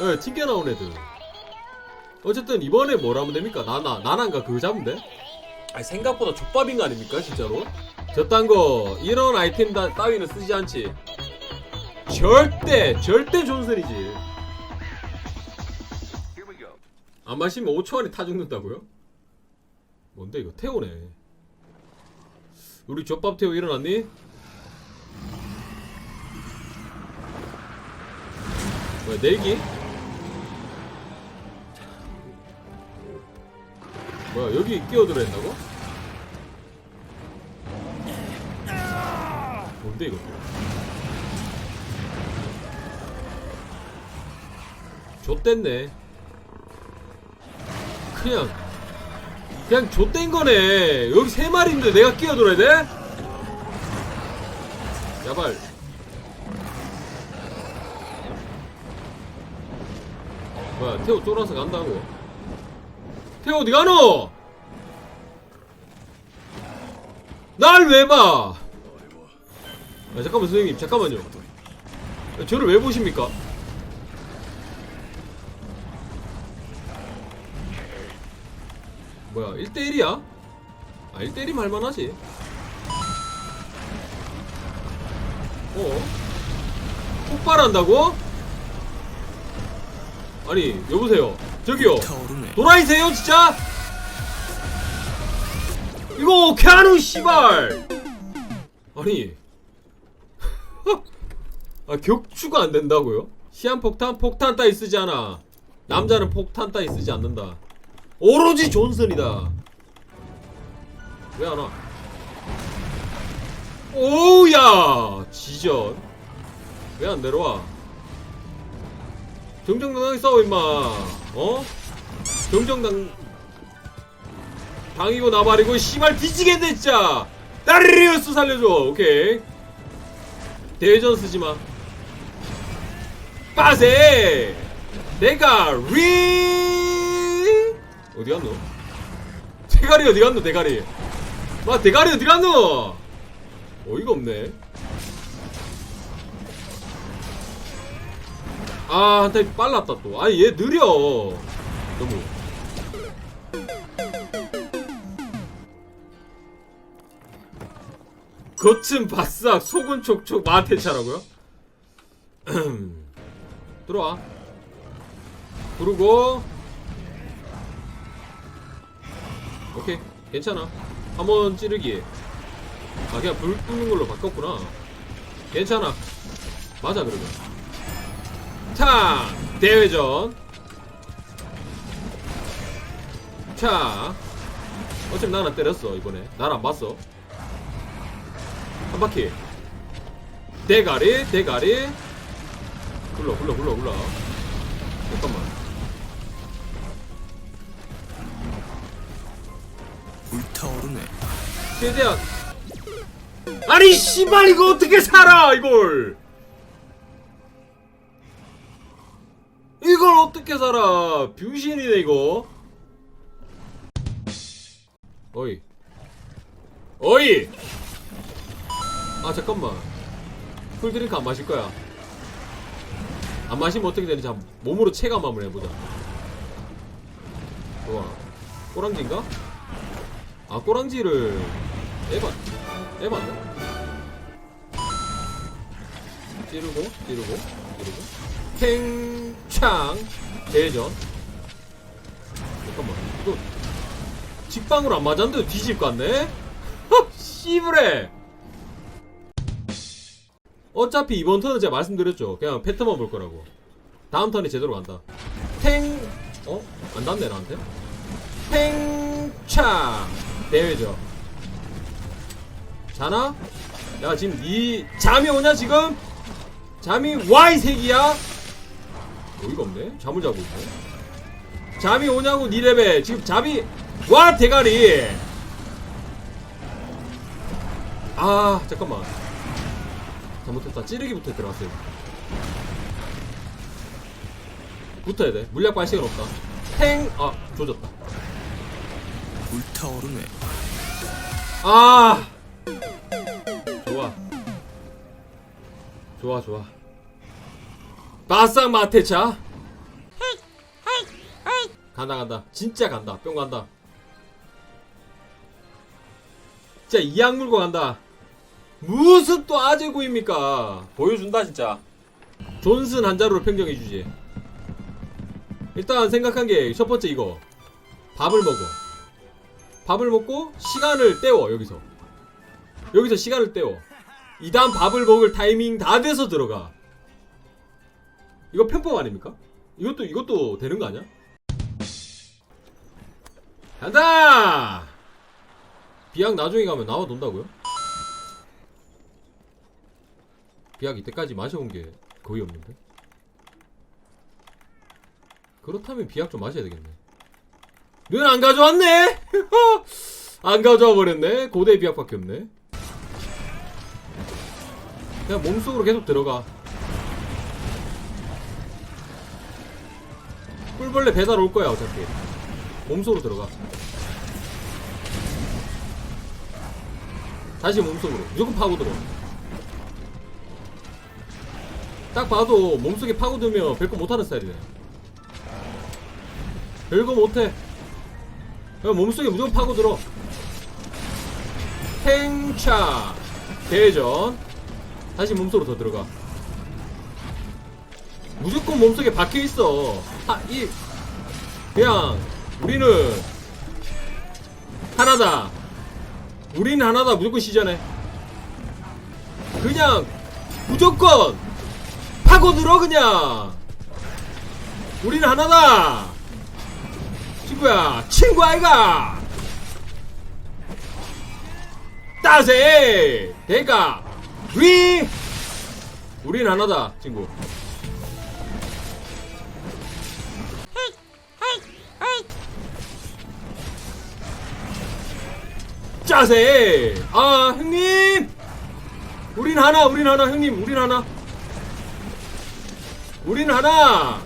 예, 튕겨 나온 애들. 어쨌든 이번에 뭘 하면 됩니까? 나나 나난가 그거 잡으면 돼? 아니 생각보다 족밥인 거 아닙니까 진짜로? 저딴 거 이런 아이템 다, 따위는 쓰지 않지. 절대 절대 존슨이지. 안 마시면 5초 안에 타 죽는다고요? 뭔데 이거 태오네. 우리 족밥 태오 일어났니? 뭐야 내기? 뭐야 여기 끼어들어 있다고? 뭔데 이거? 좆됐네. 그냥 그냥 좆된 거네. 여기 세 마리인데 내가 끼어들어야 돼? 야발. 뭐야 태호 쫄아서 간다고. 태호 어디 가노? 날 왜 봐? 아, 잠깐만 선생님 잠깐만요. 저를 왜 보십니까? 뭐야 1대1이야? 아 1대1이면 할만하지 어? 폭발한다고? 아니 여보세요 저기요. 도라이세요 진짜? 이거 캐하는 씨발 아니 아 격추가 안 된다고요? 시한폭탄? 폭탄 따위 쓰지 않아 남자는 폭탄 따위 쓰지 않는다 오로지 존슨이다 왜 안 와? 오우야 지전 왜 안 내려와 정정당당히 싸워 임마. 어? 정정당 당이고 나발이고 씨발 뒤지겠네 진짜. 따르리우스 살려줘. 오케이. 대전 쓰지마. 빠세! 내가 리 어디 갔노? 대가리 어디 갔노 대가리? 마 대가리 어디 갔노? 어이가 없네 아 한타임 빨랐다 또. 아니 얘 느려. 너무. 겉은 바싹 속은 촉촉 마테차라고요? 들어와. 부르고. 오케이 괜찮아. 한번 찌르기. 아 그냥 불 끄는 걸로 바꿨구나. 괜찮아. 맞아 그러면 자 대회전. 자 어차피 나는 때렸어 이번에. 난 안 봤어. 한 바퀴. 대가리 대가리. 굴러 굴러 굴러 굴러. 잠깐만. 불타오르네. 최대한. 아니 씨발 이거 어떻게 살아 이걸 이걸 어떻게 살아? 병신이네 이거. 어이. 어이! 아 잠깐만. 쿨드링크 안 마실 거야. 안 마시면 어떻게 되는지 한번 몸으로 체감 한번 해보자. 좋아. 꼬랑지인가? 아 꼬랑지를 에바 에바네 찌르고 찌르고 찌르고. 팽 창 대전 잠깐만 이거 직방으로 안 맞았는데 뒤집? 허 씨부레 어차피 이번 턴은 제가 말씀드렸죠 그냥 패턴만 볼 거라고 다음 턴이 제대로 간다 탱 어? 안 닿네 나한테 팽창 대회죠 자나? 야 지금 니 잠이 오냐 지금? 잠이 와이 새끼야? 어이가 없네. 잠을 자고 있네. 잠이 오냐고 니 레벨. 지금 잠이 와 대가리. 아 잠깐만. 잘못했다. 찌르기부터 들어갔어요. 붙어야 돼. 물약 발식은 없다. 탱아 조졌다. 불타오르네. 아! 좋아. 좋아 좋아 바싹 마테차. 간다 간다. 진짜 간다. 뿅 간다. 진짜 이악 물고 간다. 무슨 또 아재구입니까? 보여준다 진짜. 존슨 한 자루로 평정해주지. 일단 생각한 게 첫 번째 이거. 밥을 먹어. 밥을 먹고 시간을 때워 여기서. 여기서 시간을 때워. 이 다음 밥을 먹을 타이밍 다 돼서 들어가 이거 편법 아닙니까? 이것도 이것도 되는 거 아니야? 간다! 비약 나중에 가면 나와 돈다고요? 비약 이때까지 마셔본 게 거의 없는데? 그렇다면 비약 좀 마셔야 되겠네. 눈 안 가져왔네? 안 가져와 버렸네? 고대 비약밖에 없네? 그냥 몸속으로 계속 들어가. 꿀벌레 배달 올 거야, 어차피. 몸속으로 들어가. 다시 몸속으로. 무조건 파고들어. 딱 봐도 몸속에 파고들면 별거 못하는 스타일이네. 별거 못해. 그냥 몸속에 무조건 파고들어. 탱차. 대전. 다시 몸속으로 더 들어가. 무조건 몸속에 박혀 있어. 하, 이 그냥 우리는 하나다. 우리는 하나다. 무조건 시전해. 그냥 무조건 파고들어 그냥. 우리는 하나다. 친구야, 친구 아이가. 따세 대가 위. 우리는 하나다, 친구. 짜세! 아, 형님! 우린 하나, 우린 하나, 형님, 우린 하나. 우린 하나!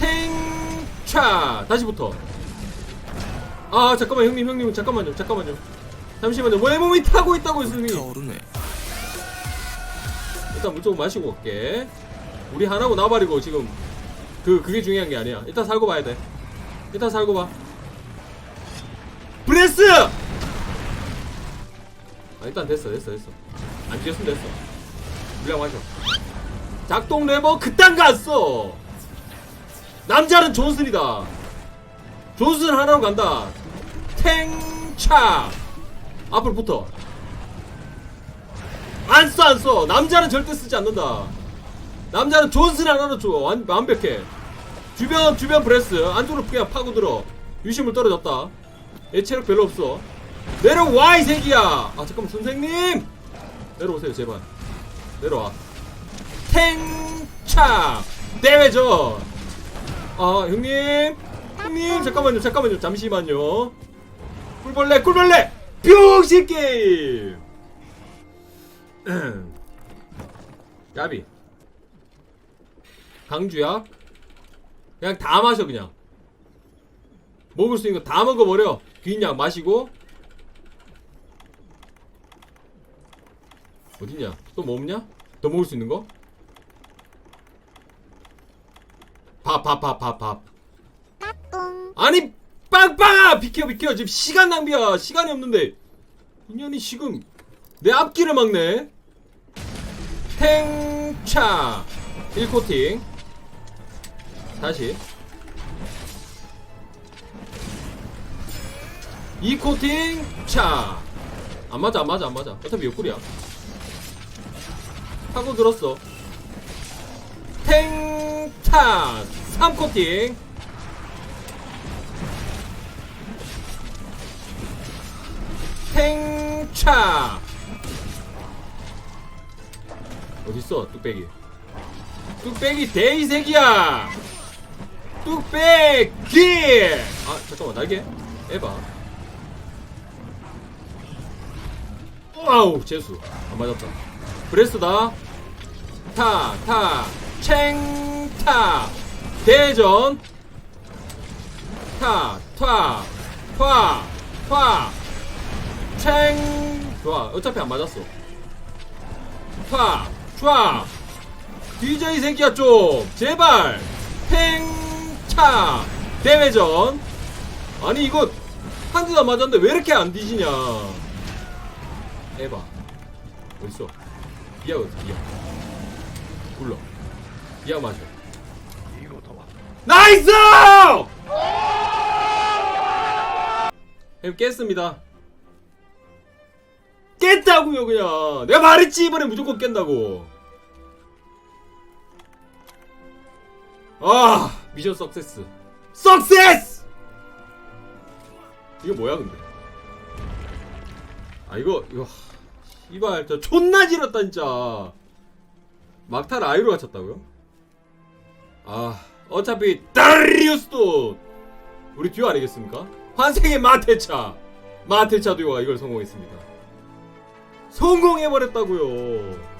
탱차! 다시부터. 아, 잠깐만, 형님, 형님, 잠깐만요, 잠깐만요. 잠시만요. 왜 몸이 타고 있다고, 형님. 불타오르네. 일단 물 조금 마시고 올게. 우리 하나고 나발이고 지금 그 그게 중요한 게 아니야. 일단 살고 봐야 돼. 일단 살고 봐. 브레스! 아 일단 됐어 됐어 됐어. 안 뒤졌으면 됐어. 물량 마셔. 작동 레버 그딴 써. 남자는 존슨이다. 존슨 하나로 간다. 탱차. 앞으로 붙어. 안 써, 안 써. 남자는 절대 쓰지 않는다. 남자는 존슨 하나로 줘. 완, 완벽해. 주변, 주변 브레스. 안쪽으로 그냥 파고들어. 유심을 떨어졌다. 얘 체력 별로 없어. 내려와, 이 새끼야! 아, 잠깐만, 선생님! 내려오세요, 제발. 내려와. 탱차! 대회전! 아, 형님! 형님, 잠깐만요, 잠깐만요, 잠시만요. 꿀벌레, 꿀벌레! 병신 게임! 야비 강주야 그냥 다 마셔 그냥 먹을 수 있는 거 다 먹어버려 귀냥 마시고. 어딨냐? 또 뭐 없냐? 더 먹을 수 있는 거? 밥 밥 밥 밥 밥. 아니 빵빵아 비켜 비켜. 지금 시간 낭비야. 시간이 없는데. 인연이 지금 내 앞길을 막네. 탱차. 1코팅. 다시 2코팅 차. 안 맞아 안 맞아 안 맞아. 어차피 옆구리야. 하고 들었어. 탱차. 3코팅. 탱차. 어딨어 뚝배기? 뚝배기 대이색이야. 뚝배기. 아 잠깐만 날개? 에바 와우 재수. 안 맞았다. 브레스다. 타 타 챙타. 대전. 타타타타 챙 좋아. 어차피 안 맞았어. 파촤 DJ 새끼야 좀. 제발. 팽차. 대회전. 아니 이거 한 대도 안 맞았는데 왜 이렇게 안 뒤지냐 에바 어딨어? 비야 어디 비야 불러. 비야 맞아 나이스! 형 깼습니다. 깼다고요 그냥. 내가 말했지 이번에 무조건 깬다고. 아 미션 석세스. 석세스! 이거 뭐야 근데 아 이거 이거 이발 저 존나 지렸다 진짜 막타 라이로 갇혔다고요? 아 어차피 다리우스도 우리 듀오 아니겠습니까? 환생의 마테차 마테차 듀오가 이걸 성공했습니다 성공해버렸다고요